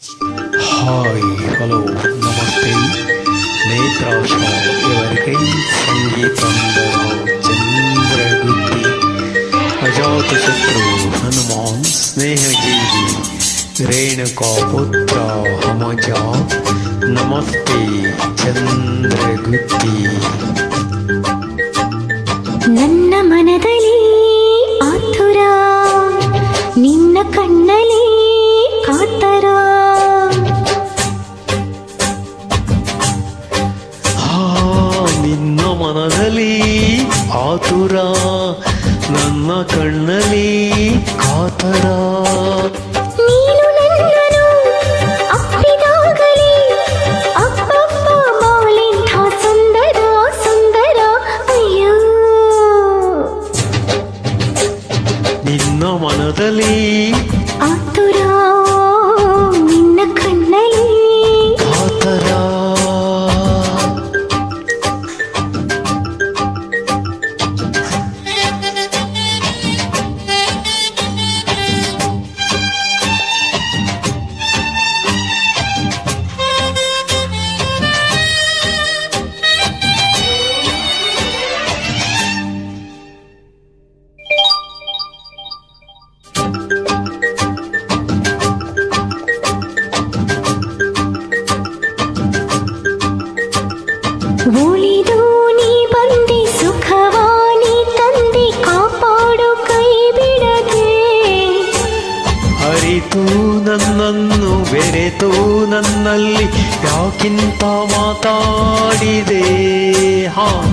Hi hello ನಮಸ್ತೆ ನೇತ್ರಾಶ ಇವರಿಗೆ ಸಂಗೀತಂದರ ಚಂದ್ರಗುತ್ತಿ ಅಜಾತಶತ್ರು ಹನುಮಾನ್ ಸ್ನೇಹಜೀವಿ ರೇಣುಕಾ ಪುತ್ರ ಹಮಜ ನಮಸ್ತೆ ಚಂದ್ರಗುತ್ತಿ ನನ್ನ ಮನದಲ್ಲಿ ಆತುರ ನನ್ನ ಕಣ್ಣಲ್ಲಿ ಕಾತರ ನೀನು ನನ್ನನ್ನು ಅರಿತು ನನ್ನನ್ನು ಬೆರೆತು ನನ್ನಲ್ಲಿ ಯಾಕಿಂತ ಮಾತಾಡಿದೆ? ಹಾ.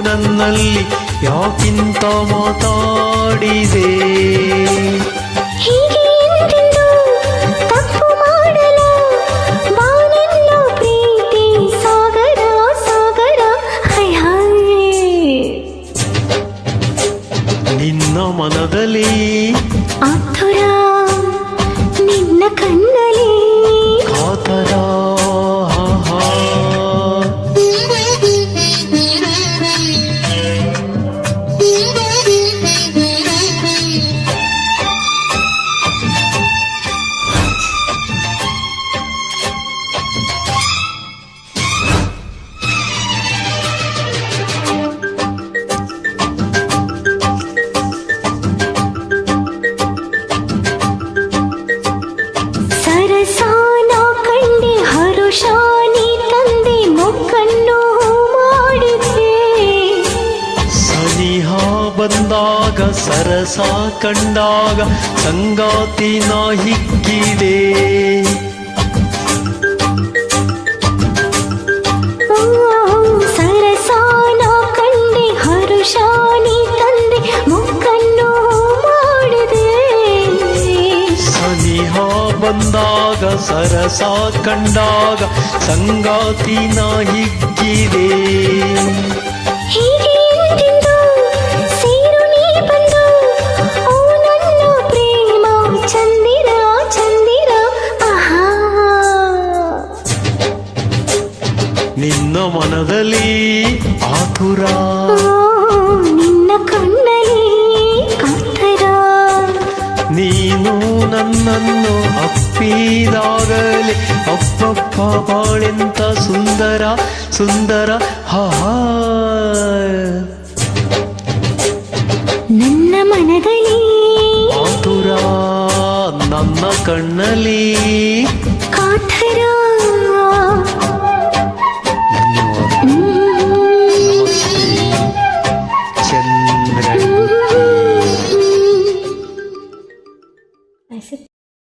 ನನ್ನಲ್ಲಿ ಯಾಕಿಂತ ಮಾತಾಡಿದೆ? ನಿನ್ನ ಮನದಲ್ಲಿ ಆತುರ ನಿನ್ನ ಕಣ್ಣಲ್ಲಿ. ಕಾತರ ಬಂದಾಗ ಸರಸ ಕಂಡಾಗ ಸಂಗಾತಿ ನಾ ಹಿಕ್ಕಿದೆ ಸರಸಾನ ಕಂಡೆ ಹರುಷಾನಿ ತಂದೆ ಮೊಕ್ಕನ್ನು ಮಾಡಿದೆ ಸನಿಹ ಬಂದಾಗ ಸರಸ ಕಂಡಾಗ ಸಂಗಾತಿ ನಾ ಹಿಕ್ಕಿದೆ ಹೀಗೆ ನಿನ್ನ ಮನದಲ್ಲಿ ಆತುರ. ನಿನ್ನ ಕಣ್ಣಲ್ಲಿ ಕಾತರ. ನೀನು ನನ್ನನ್ನು ಅಪ್ಪಿದಾಗಲಿ. ಅಪ್ಪಪ್ಪ ಬಾಳೆಂತ ಸುಂದರ ಸುಂದರ ಹಾ. ನನ್ನ ಮನದಲ್ಲಿ ಆತುರ ನನ್ನ ಕಣ್ಣಲ್ಲಿ